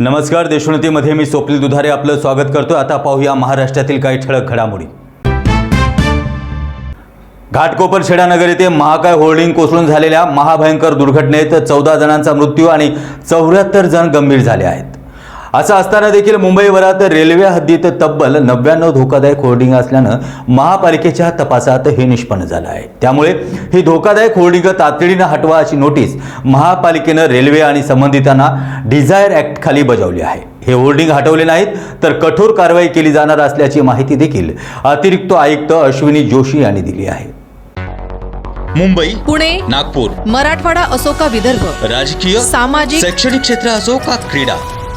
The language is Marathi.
नमस्कार देशोन्नतीमध्ये मी स्वप्नील दुधारे आपलं स्वागत करतो आता पाहूया महाराष्ट्रातील काही ठळक घडामोडी. घाटकोपर शेडानगर येथे महाकाय होर्डिंग कोसळून झालेल्या महाभयंकर दुर्घटनेत चौदा जणांचा मृत्यू आणि चौऱ्याहत्तर जण गंभीर झाले आहेत. असं असताना देखील मुंबईवरात रेल्वे हद्दीत तब्बल नव्याण्णव धोकादायक होर्डिंग असल्यानं महापालिकेच्या तपासात हे निष्पन्न झालं आहे. त्यामुळे ही धोकादायक होर्डिंग तातडीनं हटवा अशी नोटीस महापालिकेनं रेल्वे आणि संबंधितांना डिझायर ॲक्ट खाली बजावली आहे. हे होर्डिंग हटवले नाहीत तर कठोर कारवाई केली जाणार असल्याची माहिती देखील अतिरिक्त आयुक्त अश्विनी जोशी यांनी दिली आहे. मुंबई पुणे नागपूर मराठवाडा असो का विदर्भ राजकीय सामाजिक शैक्षणिक क्षेत्र असो का क्रीडा